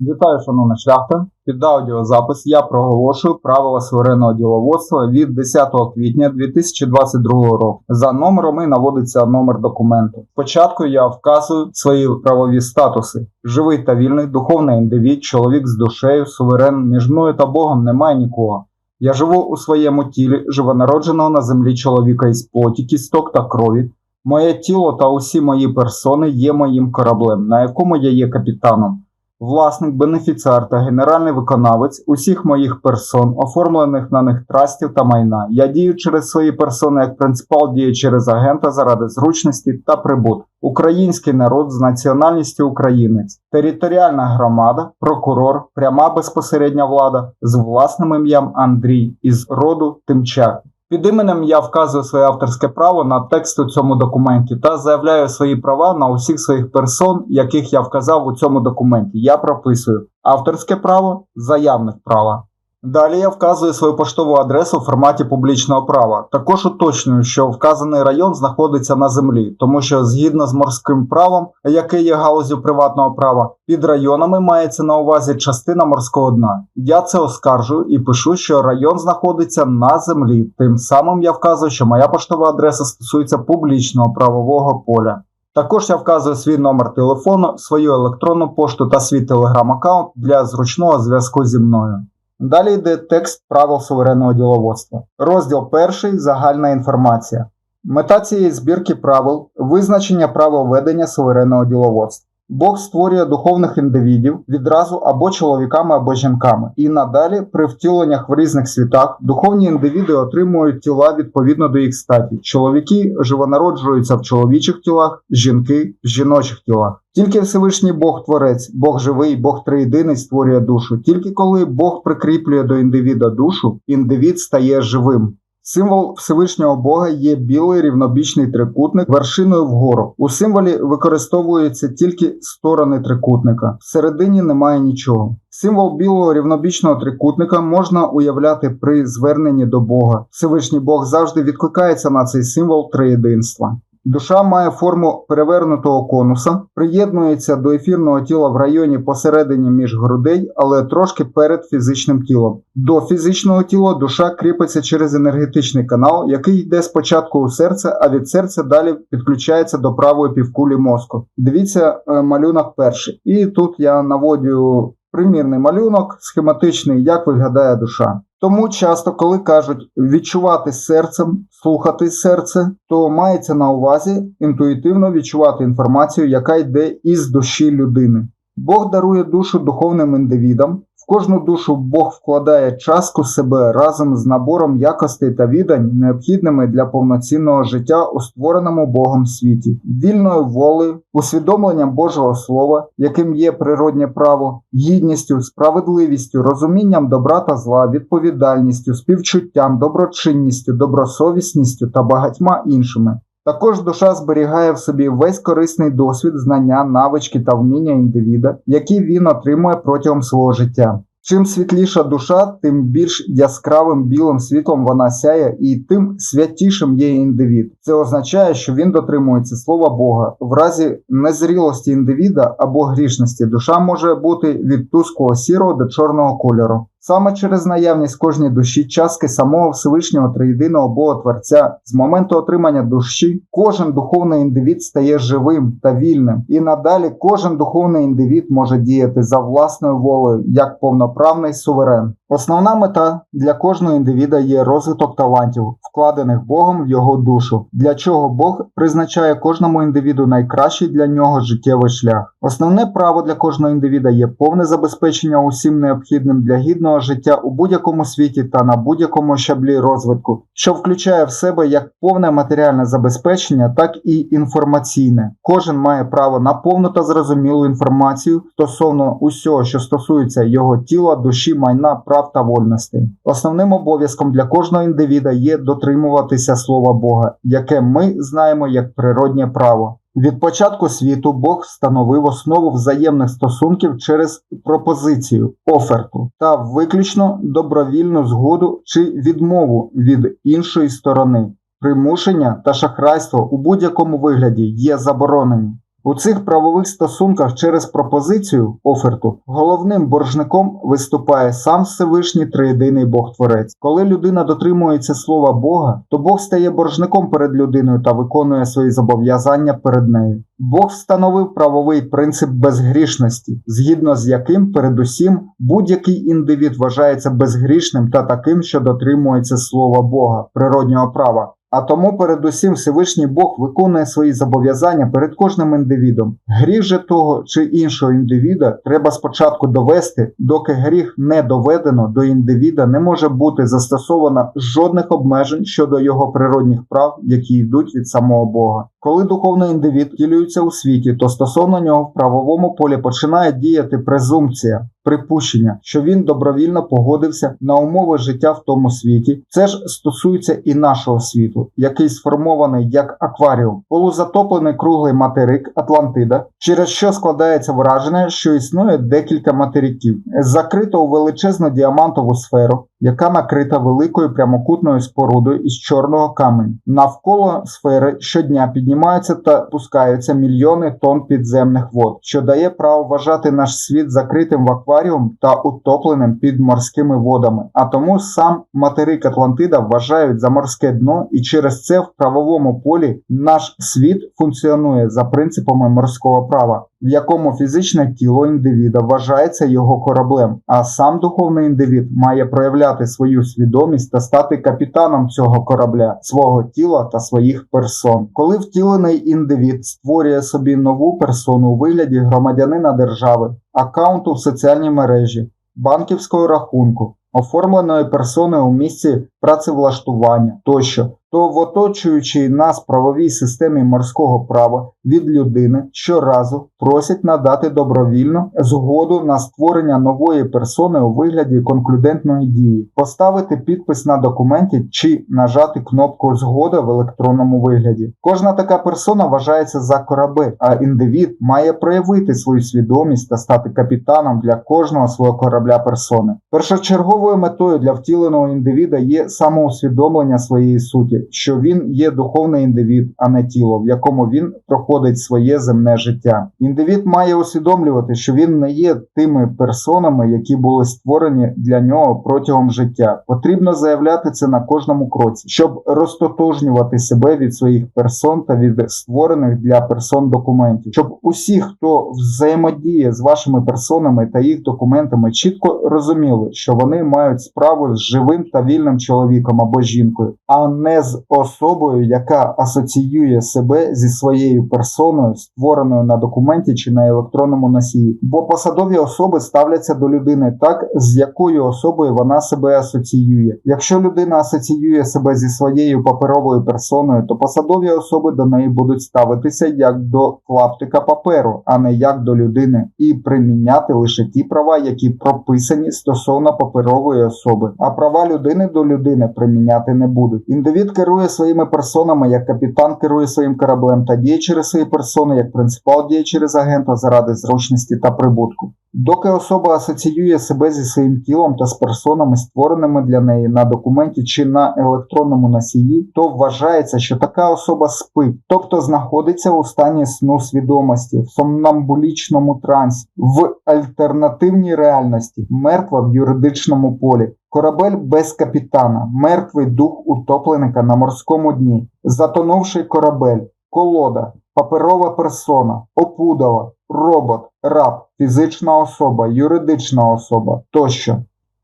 Вітаю, шановна шляхта. Під аудіозапис я проголошую правила суверенного діловодства від 10 квітня 2022 року. За номерами наводиться номер документу. Спочатку я вказую свої правові статуси: живий та вільний, духовний індивід, чоловік з душею, суверен, між мною та Богом немає нікого. Я живу у своєму тілі, живонародженого на землі чоловіка із плоті, кісток та крові. Моє тіло та усі мої персони є моїм кораблем, на якому я є капітаном. Власник, бенефіціар та генеральний виконавець усіх моїх персон, оформлених на них трастів та майна. Я дію через свої персони як принципал діє через агента заради зручності та прибутку. Український народ з національністю українець, територіальна громада, прокурор, пряма безпосередня влада з власним ім'ям Андрій із роду Тимчак. Під іменем я вказую своє авторське право на текст у цьому документі та заявляю свої права на усіх своїх персон, яких я вказав у цьому документі. Я прописую авторське право, заявник права. Далі я вказую свою поштову адресу в форматі публічного права. Також уточнюю, що вказаний район знаходиться на землі, тому що згідно з морським правом, яке є галузю приватного права, під районами мається на увазі частина морського дна. Я це оскаржую і пишу, що район знаходиться на землі. Тим самим я вказую, що моя поштова адреса стосується публічного правового поля. Також я вказую свій номер телефону, свою електронну пошту та свій телеграм-аккаунт для зручного зв'язку зі мною. Далі йде текст правил суверенного діловодства. Розділ перший загальна інформація. Мета цієї збірки правил визначення правил ведення суверенного діловодства. Бог створює духовних індивідів відразу або чоловіками, або жінками. І надалі, при втіленнях в різних світах, духовні індивіди отримують тіла відповідно до їх статі. Чоловіки живонароджуються в чоловічих тілах, жінки в жіночих тілах. Тільки Всевишній Бог Творець, Бог живий, Бог триєдиний створює душу. Тільки коли Бог прикріплює до індивіда душу, індивід стає живим. Символ Всевишнього Бога є білий рівнобічний трикутник вершиною вгору. У символі використовуються тільки сторони трикутника. Всередині немає нічого. Символ білого рівнобічного трикутника можна уявляти при зверненні до Бога. Всевишній Бог завжди відкликається на цей символ триєдинства. Душа має форму перевернутого конуса, приєднується до ефірного тіла в районі посередині між грудей, але трошки перед фізичним тілом. До фізичного тіла душа кріпиться через енергетичний канал, який йде спочатку у серце, а від серця далі підключається до правої півкулі мозку. Дивіться е, малюнок перший. І тут я наводю примірний малюнок, схематичний, як виглядає душа. Тому часто, коли кажуть відчувати серцем, слухати серце, то мається на увазі інтуїтивно відчувати інформацію, яка йде із душі людини. Бог дарує душу духовним індивідам. Кожну душу Бог вкладає частку себе разом з набором якостей та відань, необхідними для повноцінного життя у створеному Богом світі, вільною волею, усвідомленням Божого Слова, яким є природнє право, гідністю, справедливістю, розумінням добра та зла, відповідальністю, співчуттям, доброчинністю, добросовісністю та багатьма іншими. Також душа зберігає в собі весь корисний досвід, знання, навички та вміння індивіда, які він отримує протягом свого життя. Чим світліша душа, тим більш яскравим білим світлом вона сяє, і тим святішим є індивід. Це означає, що він дотримується слова Бога. В разі незрілості індивіда або грішності душа може бути від тусклого сірого до чорного кольору. Саме через наявність кожній душі частки самого Всевишнього триєдиного Бога Творця з моменту отримання душі кожен духовний індивід стає живим та вільним, і надалі кожен духовний індивід може діяти за власною волею як повноправний суверен. Основна мета для кожного індивіда є розвиток талантів, вкладених Богом в його душу, для чого Бог призначає кожному індивіду найкращий для нього життєвий шлях. Основне право для кожного індивіда є повне забезпечення усім необхідним для гідного життя у будь-якому світі та на будь-якому щаблі розвитку, що включає в себе як повне матеріальне забезпечення, так і інформаційне. Кожен має право на повну та зрозумілу інформацію стосовно усього, що стосується його тіла, душі, майна, прав та вольностей. Основним обов'язком для кожного індивіда є дотримуватися слова Бога, яке ми знаємо як природнє право. Від початку світу Бог встановив основу взаємних стосунків через пропозицію, оферту та виключно добровільну згоду чи відмову від іншої сторони. Примушення та шахрайство у будь-якому вигляді є заборонені. У цих правових стосунках через пропозицію оферту головним боржником виступає сам Всевишній Триєдиний Бог Творець. Коли людина дотримується слова Бога, то Бог стає боржником перед людиною та виконує свої зобов'язання перед нею. Бог встановив правовий принцип безгрішності, згідно з яким, передусім, будь-який індивід вважається безгрішним та таким, що дотримується слова Бога, природнього права. А тому, передусім, Всевишній Бог виконує свої зобов'язання перед кожним індивідом. Гріх же того чи іншого індивіда треба спочатку довести, доки гріх не доведено до індивіда, не може бути застосовано жодних обмежень щодо його природних прав, які йдуть від самого Бога. Коли духовний індивід втілюється у світі, то стосовно нього в правовому полі починає діяти презумпція, припущення, що він добровільно погодився на умови життя в тому світі. Це ж стосується і нашого світу, який сформований як акваріум, полузатоплений круглий материк Атлантида, через що складається враження, що існує декілька материків, закрито у величезну діамантову сферу, яка накрита великою прямокутною спорудою із чорного каменю. Навколо сфери щодня піднімаються та пускаються мільйони тонн підземних вод, що дає право вважати наш світ закритим в акваріум та утопленим під морськими водами. А тому сам материк Атлантида вважають за морське дно, і через це в правовому полі наш світ функціонує за принципами морського права. В якому фізичне тіло індивіда вважається його кораблем, а сам духовний індивід має проявляти свою свідомість та стати капітаном цього корабля, свого тіла та своїх персон. Коли втілений індивід створює собі нову персону у вигляді громадянина держави, аккаунту в соціальній мережі, банківського рахунку, оформленої персони у місці працевлаштування тощо, то в оточуючій нас правовій системі морського права від людини щоразу просять надати добровільно згоду на створення нової персони у вигляді конклюдентної дії, поставити підпис на документі чи нажати кнопку Згода в електронному вигляді. Кожна така персона вважається за корабель, а індивід має проявити свою свідомість та стати капітаном для кожного свого корабля персони. Першочерговою метою для втіленого індивіда є самоусвідомлення своєї суті, що він є духовний індивід, а не тіло, в якому він проходить своє земне життя. Індивід має усвідомлювати, що він не є тими персонами, які були створені для нього протягом життя. Потрібно заявляти це на кожному кроці, щоб розтотожнювати себе від своїх персон та від створених для персон документів, щоб усі, хто взаємодіє з вашими персонами та їх документами, чітко розуміли, що вони мають справу з живим та вільним чоловіком або жінкою, а не з особою, яка асоціює себе зі своєю персоною, створеною на документі чи на електронному носії. Бо посадові особи ставляться до людини так, з якою особою вона себе асоціює. Якщо людина асоціює себе зі своєю паперовою персоною, то посадові особи до неї будуть ставитися як до клаптика паперу, а не як до людини, і приміняти лише ті права, які прописані стосовно паперової особи. А права людини до людини приміняти не будуть. Індивід керує своїми персонами, як капітан керує своїм кораблем та діє через свої персони, як принципал діє через агента заради зручності та прибутку. Доки особа асоціює себе зі своїм тілом та з персонами, створеними для неї на документі чи на електронному носії, то вважається, що така особа спить, тобто знаходиться у стані сну свідомості, в сомнамбулічному трансі, в альтернативній реальності, мертва в юридичному полі. Корабель без капітана, мертвий дух утопленика на морському дні, затонувший корабель, колода, паперова персона, опудала, робот, раб, фізична особа, юридична особа. Тощо.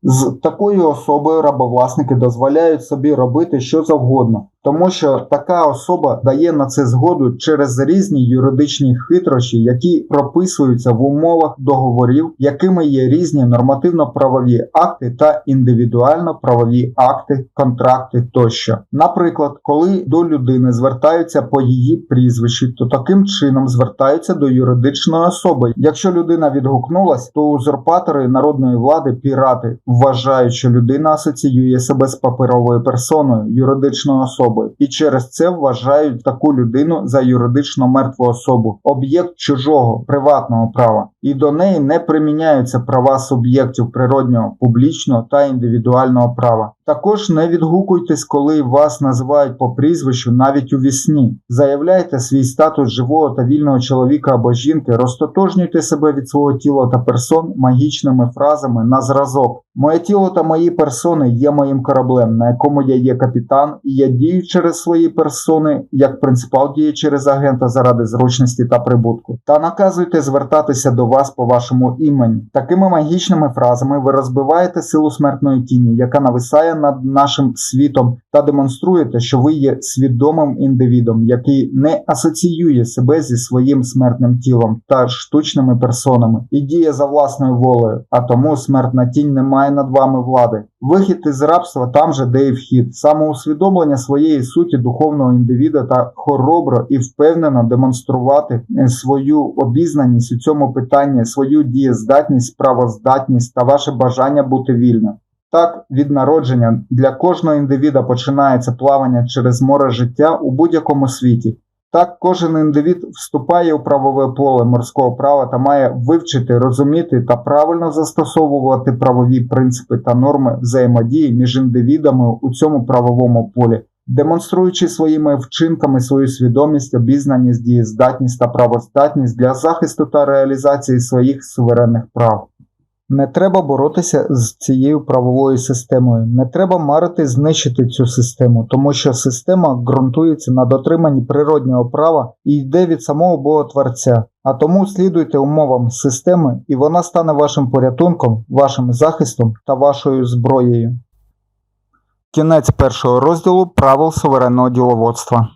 З такою особою рабовласники дозволяють собі робити що завгодно, тому що така особа дає на це згоду через різні юридичні хитрощі, які прописуються в умовах договорів, якими є різні нормативно-правові акти та індивідуально-правові акти, контракти тощо. Наприклад, коли до людини звертаються по її прізвищі, то таким чином звертаються до юридичної особи. Якщо людина відгукнулась, то узурпатори народної влади, пірати, вважають, що людина асоціює себе з паперовою персоною, юридичною особою, і через це вважають таку людину за юридично мертву особу, об'єкт чужого приватного права, і до неї не приміняються права суб'єктів природнього, публічного та індивідуального права. Також не відгукуйтесь, коли вас називають по прізвищу навіть у вісні. Заявляйте свій статус живого та вільного чоловіка або жінки, розтотожнюйте себе від свого тіла та персон магічними фразами на зразок. Моє тіло та мої персони є моїм кораблем, на якому я є капітан, і я дію через свої персони, як принципал діє через агента заради зручності та прибутку. Та наказуйте звертатися до вас по вашому імені. Такими магічними фразами ви розбиваєте силу смертної тіні, яка нависає над нашим світом, та демонструєте, що ви є свідомим індивідом, який не асоціює себе зі своїм смертним тілом та штучними персонами і діє за власною волею, а тому смертна тінь не має над вами влади. Вихід із рабства там же, де і вхід, самоусвідомлення своєї суті духовного індивіда та хоробро і впевнено демонструвати е, свою обізнаність у цьому питанні, свою дієздатність, правоздатність та ваше бажання бути вільним. Так, від народження для кожного індивіда починається плавання через море життя у будь-якому світі. Так, кожен індивід вступає у правове поле морського права та має вивчити, розуміти та правильно застосовувати правові принципи та норми взаємодії між індивідами у цьому правовому полі, демонструючи своїми вчинками свою свідомість, обізнаність, дієздатність та правоздатність для захисту та реалізації своїх суверенних прав. Не треба боротися з цією правовою системою. Не треба марити знищити цю систему, тому що система ґрунтується на дотриманні природнього права і йде від самого Бога Творця. А тому слідуйте умовам системи, і вона стане вашим порятунком, вашим захистом та вашою зброєю. Кінець першого розділу правил суверенного діловодства.